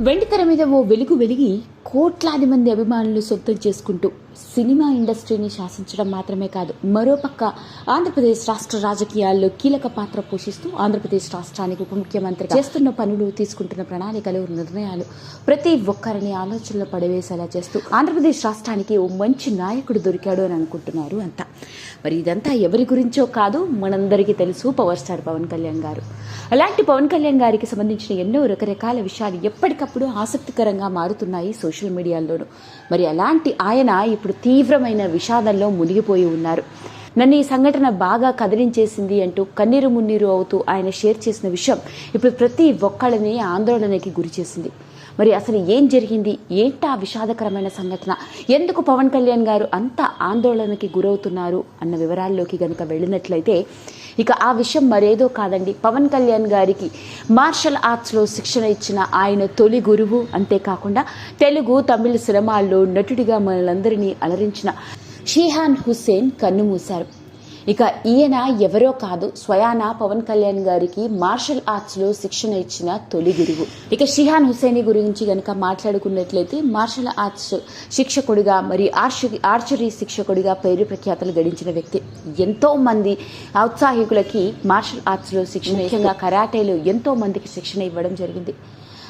వెండితెర మీద ఓ వెలుగు వెలిగి కోట్లాది మంది అభిమానులు సొంతం చేసుకుంటూ సినిమా ఇండస్ట్రీని శాసించడం మాత్రమే కాదు మరోపక్క ఆంధ్రప్రదేశ్ రాష్ట్ర రాజకీయాల్లో కీలక పాత్ర పోషిస్తూ ఆంధ్రప్రదేశ్ రాష్ట్రానికి ఉప ముఖ్యమంత్రి చేస్తున్న పనులు తీసుకుంటున్న ప్రణాళికలు నిర్ణయాలు ప్రతి ఒక్కరిని ఆలోచనలో పడవేసేలా చేస్తూ ఆంధ్రప్రదేశ్ రాష్ట్రానికి ఓ మంచి నాయకుడు దొరికాడు అని అనుకుంటున్నారు అంతా. మరి ఇదంతా ఎవరి గురించో కాదు మనందరికీ తెలుసు పవర్ స్టార్ పవన్ కళ్యాణ్ గారు. అలాంటి పవన్ కళ్యాణ్ గారికి సంబంధించిన ఎన్నో రకరకాల విషయాలు ఎప్పటికప్పుడు ఆసక్తికరంగా మారుతున్నాయి సోషల్ సోషల్ మీడియాలోనూ మరి అలాంటి ఆయన ఇప్పుడు తీవ్రమైన విషాదంలో మునిగిపోయి ఉన్నారు. నన్ను ఈ సంఘటన బాగా కదిలించేసింది అంటూ కన్నీరు మున్నీరు అవుతూ ఆయన షేర్ చేసిన విషయం ఇప్పుడు ప్రతి ఒక్కళ్ళని ఆందోళనకి గురి చేసింది. మరి అసలు ఏం జరిగింది? ఏంటా విషాదకరమైన సంఘటన? ఎందుకు పవన్ కళ్యాణ్ గారు అంత ఆందోళనకి గురవుతున్నారు? అన్న వివరాల్లోకి గనుక వెళ్ళినట్లయితే ఇక ఆ విషయం మరేదో కాదండి. పవన్ కళ్యాణ్ గారికి మార్షల్ ఆర్ట్స్లో శిక్షణ ఇచ్చిన ఆయన తొలి గురువు. అంతేకాకుండా తెలుగు తమిళ సినిమాల్లో నటుడిగా మనలందరినీ అలరించిన షీహాన్ హుస్సేన్ కన్నుమూశారు ఇక ఈయన ఎవరో కాదు స్వయాన పవన్ కళ్యాణ్ గారికి మార్షల్ ఆర్ట్స్లో శిక్షణ ఇచ్చిన తొలి గురువు. ఇక షిహాన్ హుసేని గురించి గనక మాట్లాడుకున్నట్లయితే మార్షల్ ఆర్ట్స్ శిక్షకుడిగా మరి ఆర్చ ఆర్చరీ శిక్షకుడిగా పేరు ప్రఖ్యాతలు గడించిన వ్యక్తి. ఎంతో మంది ఔత్సాహికులకి మార్షల్ ఆర్ట్స్లో శిక్షణ ముఖ్యంగా కరాటేలో ఎంతో మందికి శిక్షణ ఇవ్వడం జరిగింది.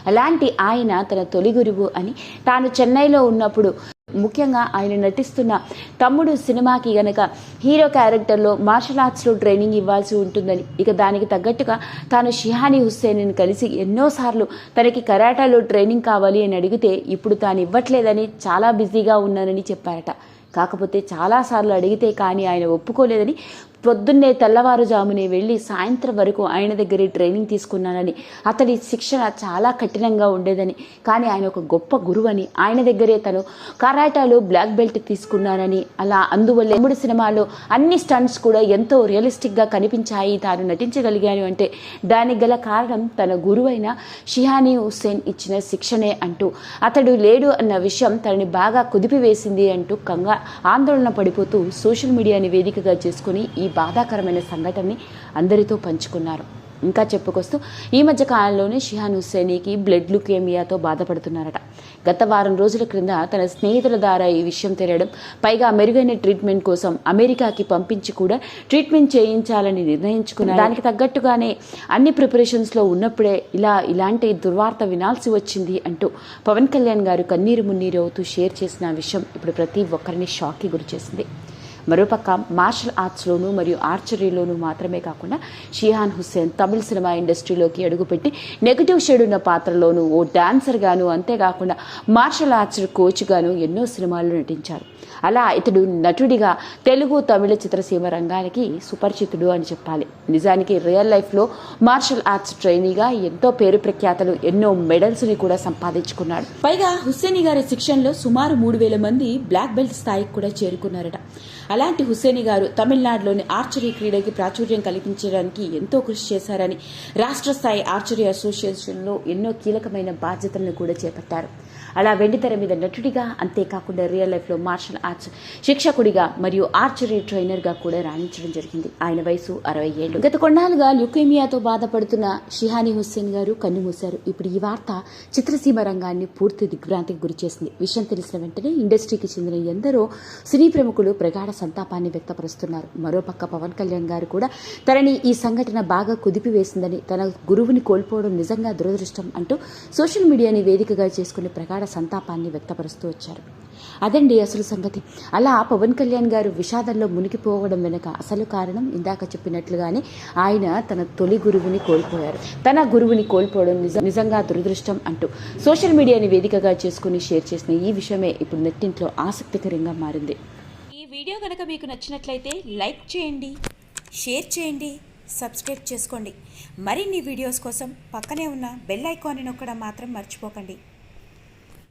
అలాంటి ఆయన తన తొలి గురువు అని తాను చెన్నైలో ఉన్నప్పుడు ముఖ్యంగా ఆయన నటిస్తున్న తమ్ముడు సినిమాకి గనక హీరో క్యారెక్టర్లో మార్షల్ ఆర్ట్స్లో ట్రైనింగ్ ఇవ్వాల్సి ఉంటుందని. ఇక దానికి తగ్గట్టుగా తాను షిహానీ హుస్సేన్ని కలిసి ఎన్నోసార్లు తనకి కరాటాలో ట్రైనింగ్ కావాలి అని అడిగితే ఇప్పుడు తాను ఇవ్వట్లేదని చాలా బిజీగా ఉన్నానని చెప్పారట. కాకపోతే చాలాసార్లు అడిగితే కానీ ఆయన ఒప్పుకోలేదని పొద్దున్నే తెల్లవారుజామునే వెళ్ళి సాయంత్రం వరకు ఆయన దగ్గరే ట్రైనింగ్ తీసుకున్నానని. అతడి శిక్షణ చాలా కఠినంగా ఉండేదని. కానీ ఆయన ఒక గొప్ప గురువని. ఆయన దగ్గరే తను కరాటాలో బ్లాక్ బెల్ట్ తీసుకున్నానని. అలా అందువల్ల మూడు సినిమాలో అన్ని స్టంట్స్ కూడా ఎంతో రియలిస్టిక్గా కనిపించాయి. తాను నటించగలిగాను అంటే దానికి గల కారణం తన గురువైన షిహానీ హుస్సేన్ ఇచ్చిన శిక్షణే అంటూ. అతడు లేడు అన్న విషయం తనని బాగా కుదిపివేసింది అంటూ కంగా ఆందోళన పడిపోతూ సోషల్ మీడియాని వేదికగా చేసుకుని ఈ బాధాకరమైన సంఘటనని అందరితో పంచుకున్నారు. ఇంకా చెప్పుకొస్తూ ఈ మధ్య కాలంలోనే షిహాన్ హుస్సేనీకి బ్లడ్ లుకేమియాతో బాధపడుతున్నారట. గత వారం రోజుల క్రింద తన స్నేహితుల ద్వారా ఈ విషయం తెలియడం పైగా మెరుగైన ట్రీట్మెంట్ కోసం అమెరికాకి పంపించి కూడా ట్రీట్మెంట్ చేయించాలని నిర్ణయించుకున్నారు. దానికి తగ్గట్టుగానే అన్ని ప్రిపరేషన్స్లో ఉన్నప్పుడే ఇలా ఇలాంటి దుర్వార్త వినాల్సి వచ్చింది అంటూ పవన్ కళ్యాణ్ గారు కన్నీరు మున్నీరు అవుతూ షేర్ చేసిన విషయం ఇప్పుడు ప్రతి ఒక్కరిని షాక్కి గురి చేసింది. మరోపక్క మార్షల్ ఆర్ట్స్లోనూ మరియు ఆర్చరీలోనూ మాత్రమే కాకుండా షిహాన్ హుస్సేన్ తమిళ సినిమా ఇండస్ట్రీలోకి అడుగుపెట్టి నెగిటివ్ షేడ్ ఉన్న పాత్రలోనూ ఓ డాన్సర్గాను అంతేకాకుండా మార్షల్ ఆర్ట్స్ కోచ్గాను ఎన్నో సినిమాల్లో నటించారు. అలా ఇతడు నటుడిగా తెలుగు తమిళ చిత్రసీమ రంగానికి సుపరిచితుడు అని చెప్పాలి. నిజానికి రియల్ లైఫ్లో మార్షల్ ఆర్ట్స్ ట్రైనీగా ఎంతో పేరు ప్రఖ్యాతలు ఎన్నో మెడల్స్ని కూడా సంపాదించుకున్నాడు. పైగా హుస్సేని గారి శిక్షణలో సుమారు మూడు వేల మంది బ్లాక్ బెల్ట్ స్థాయికి కూడా చేరుకున్నారట. అలాంటి హుస్సేని గారు తమిళనాడులోని ఆర్చరీ క్రీడకి ప్రాచుర్యం కల్పించడానికి ఎంతో కృషి చేశారని రాష్ట్ర స్థాయి ఆర్చరీ అసోసియేషన్లో ఎన్నో కీలకమైన బాధ్యతలను కూడా చేపట్టారు. అలా వెండితెర మీద నటుడిగా అంతేకాకుండా రియల్ లైఫ్లో మార్షల్ ఆర్ట్స్ శిక్షకుడిగా మరియు ఆర్చరీ ట్రైనర్గా కూడా రాణించడం జరిగింది. ఆయన వయసు అరవై ఏళ్ళు. గత కొన్నాళ్ళుగా ల్యుకేమియాతో బాధపడుతున్న షిహానీ హుస్సేన్ గారు కన్నుమూశారు ఇప్పుడు ఈ వార్త చిత్రసీమ రంగాన్ని పూర్తి దిగ్భ్రాంతికి గురిచేసింది విషయం తెలిసిన వెంటనే ఇండస్ట్రీకి చెందిన ఎందరో సినీ ప్రముఖులు ప్రగాఢ సంతాపాన్ని వ్యక్తపరుస్తున్నారు. మరోపక్క పవన్ కళ్యాణ్ గారు కూడా తనని ఈ సంఘటన బాగా కుదిపివేసిందని తన గురువుని కోల్పోవడం నిజంగా దురదృష్టం అంటూ సోషల్ మీడియాని వేదికగా చేసుకునే ప్రగాఢ సంతాపాన్ని వ్యక్తపరుస్తూ వచ్చారు. అదండి అసలు సంగతి. అలా పవన్ కళ్యాణ్ గారు విషాదంలో మునిగిపోవడం వెనుక అసలు కారణం ఇందాక చెప్పినట్లుగానే ఆయన తన తొలి గురువుని కోల్పోయారు. తన గురువుని కోల్పోవడం నిజ నిజంగా దురదృష్టం అంటూ సోషల్ మీడియాని వేదికగా చేసుకుని షేర్ చేసిన ఈ విషయమే ఇప్పుడు నెట్టింట్లో ఆసక్తికరంగా మారింది. ఈ వీడియో కనుక మీకు నచ్చినట్లయితే లైక్ చేయండి షేర్ చేయండి సబ్స్క్రైబ్ చేసుకోండి. మరిన్ని వీడియోస్ కోసం పక్కనే ఉన్న బెల్ ఐకాన్ని నొక్కడం మాత్రం మర్చిపోకండి.